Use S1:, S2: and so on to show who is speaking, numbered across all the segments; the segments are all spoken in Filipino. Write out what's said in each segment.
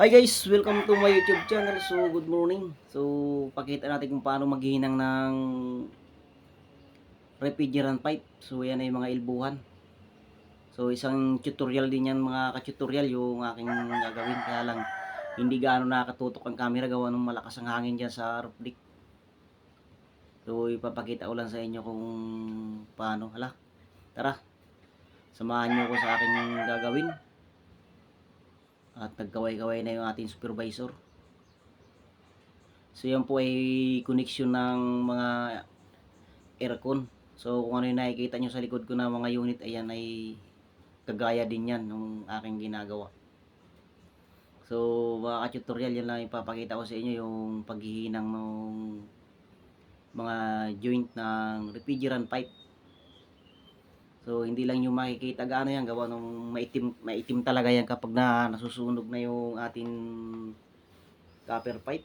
S1: Hi guys, welcome to my YouTube channel. So, good morning. So, pakita natin kung paano maghihinang ng refrigerant pipe. So, yan ay mga ilbuhan. So, isang tutorial din yan mga ka-tutorial yung aking gagawin. Kaya lang, hindi gaano nakatutok ang camera gawa ng malakas ang hangin dyan sa roof deck. So, ipapakita ko lang sa inyo kung paano. Hala, tara. Samahan nyo ko sa aking gagawin. At nagkaway-kaway na yung ating supervisor. So yan po ay connection ng mga aircon. So kung ano yung nakikita nyo sa likod ko na mga unit, ayan ay kagaya din yan ng aking ginagawa. So mga ka-tutorial, yan lang ipapakita ko sa inyo yung paghihinang ng mga joint ng refrigerant pipe. So hindi lang yung makikita gaano yan gawa nung maitim maitim talaga yan kapag na nasusunog na yung ating copper pipe.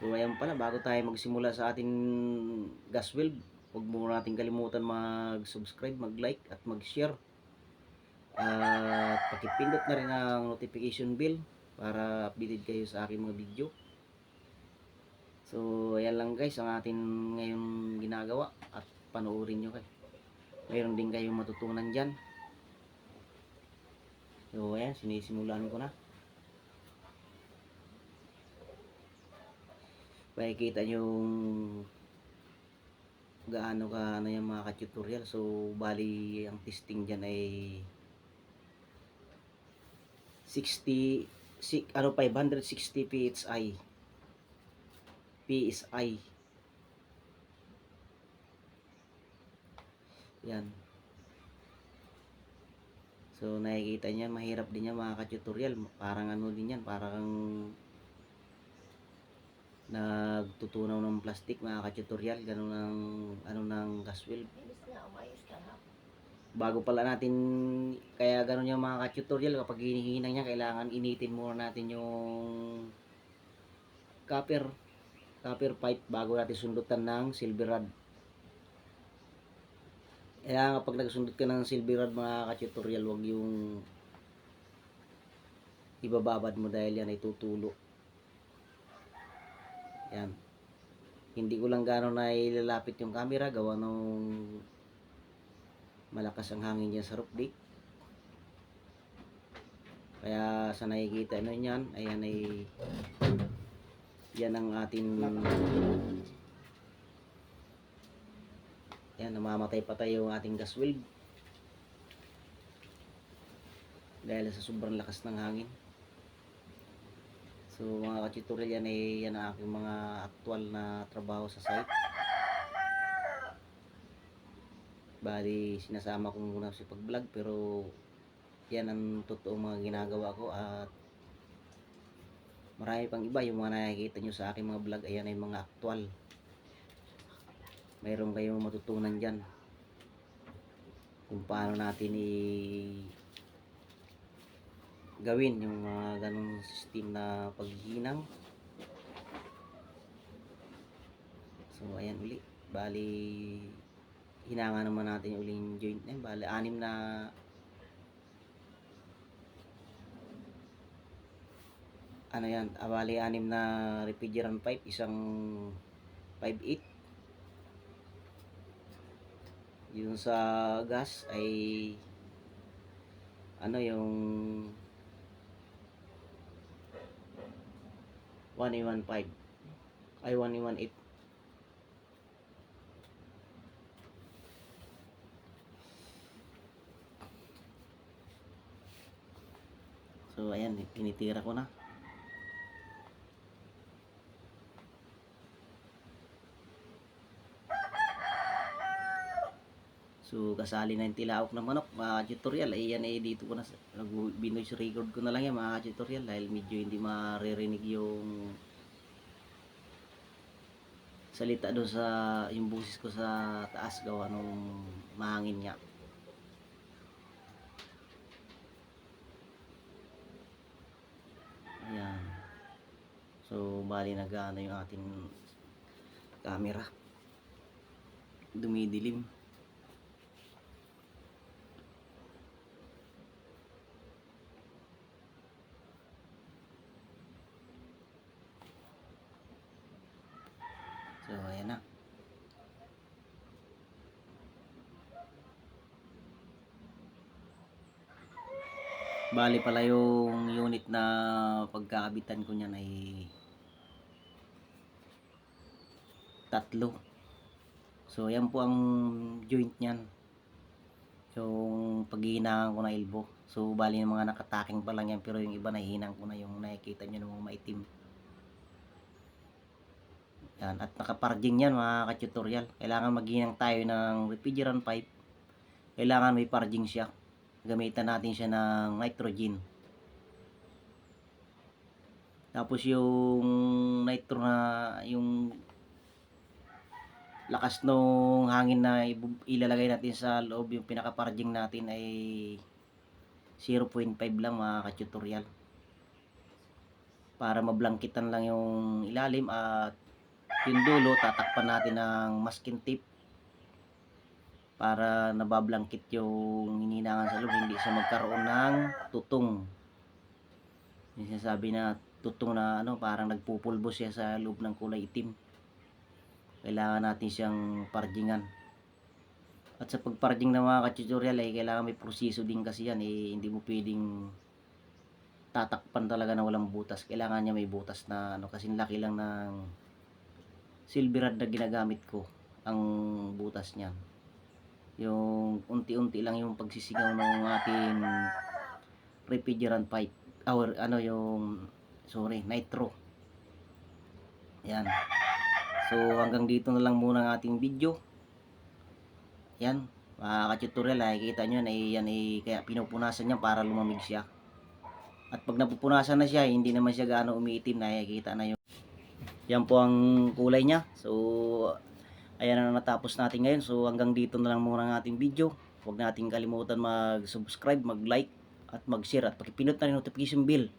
S1: So ayan pala bago tayo magsimula sa ating gas valve, huwag mo natin kalimutan mag-subscribe, mag-like at mag-share. At pakipindot na rin ang notification bell para updated kayo sa aking mga video. So ayan lang guys ang ating ngayon ginagawa at panoorin nyo kayo. Mayroon din kayong matutunan dyan. So, ayan, sinisimulan ko na. Pakikita yung gaano ka ano yung mga ka-tutorial. So, bali, ang testing dyan ay 60, si, ano, 560 PSI. PSI. Yan. So nakikita niya mahirap din yan mga ka-tutorial. Parang ano din yan, parang nagtutunaw ng plastic mga ka-tutorial, ganun ang ano ng gas valve. Bago pala natin kaya ganun yung mga ka-tutorial kapag hinihinang niya kailangan initin muna natin yung copper copper pipe bago natin sundutan ng silver rod. Kaya kapag nagsundot ka ng silver rod mga ka-tutorial, wag yung ibababad mo dahil yan ay tutulo. Yan. Hindi ko lang gano'n na ilalapit yung camera gawa nung malakas ang hangin dyan sa roof deck. Kaya sa nakikita nyo yan, ayan ay yan ang ating yan, namamatay patay yung ating gas valve. Dahil sa sobrang lakas ng hangin. So mga ka-tutorial yan ay yan ang aking mga aktual na trabaho sa site. Bali, sinasama ko muna si pag-vlog pero yan ang totoong mga ginagawa ko at marami pang iba yung mga nakikita nyo sa aking mga vlog ayan ay mga aktual mayroon kayong matutunan dyan. Kung paano natin i gawin yung mga ganong system na paghihinang. So ayan uli. Bali hinanga naman natin uli yung joint na bali anim na ano yan? Ah, bali anim na refrigerant pipe. Isang 5.8 yung sa gas ay ano yung 1115 ay 1118 So ayan, tinitira ko na. So, kasali na yung tilaok ng manok, mga tutorial. Ay, yan ay dito ko na, binoise record ko na lang yan, mga tutorial. Dahil medyo hindi maririnig yung salita doon sa, yung busis ko sa taas gawa nung mahangin niya. Ayan. So, bali nag-ano yung ating camera. Dumidilim. Bali pala yung unit na pagkakabitan ko niyan ay tatlo. So, yan po ang joint niyan. Yung paghihinangan ko na elbow. So, bali yung mga nakataking pa lang yan. Pero yung iba nahihinang ko na yung nakikita nyo ng mga maitim. Yan. At nakaparjing yan mga ka-tutorial. Kailangan maghinang tayo ng refrigerant pipe. Kailangan may parjing siya. Gamitan natin siya ng nitrogen. Tapos yung nitro na yung lakas nung hangin na ilalagay natin sa loob yung pinaka-parjing natin ay 0.5 lang mga ka-tutorial. Para mablangkitan lang yung ilalim at yung dulo tatakpan natin ng masking tape para nabablangkit yung hininangan sa loob hindi siya magkaroon ng tutong. Yung sinasabi na tutong na ano parang nagpupulbo siya sa loob ng kulay itim. Kailangan natin siyang parjingan at sa pagparjing ng mga ka-tutorial ay kailangan may proseso din kasi yan eh hindi mo pwedeng tatakpan talaga na walang butas. Kailangan niya may butas na ano kasi laki lang ng silver rod na ginagamit ko ang butas niyan yung unti-unti lang yung pagsisingaw ng ating refrigerant pipe. Or ano yung sorry nitro. Yan. So hanggang dito na lang muna ang ating video. Yan. Mga ka-tutorial nakikita nyo na yan ay kaya pinupunasan niya para lumamig siya. At pag napupunasan na siya hindi naman siya gaano umiitim nakikita na yung yan po ang kulay niya. So, ayan na natapos natin ngayon. So, hanggang dito na lang muna ang ating video. Huwag natin kalimutan mag-subscribe, mag-like, at mag-share. At pakipindot na rin notification bell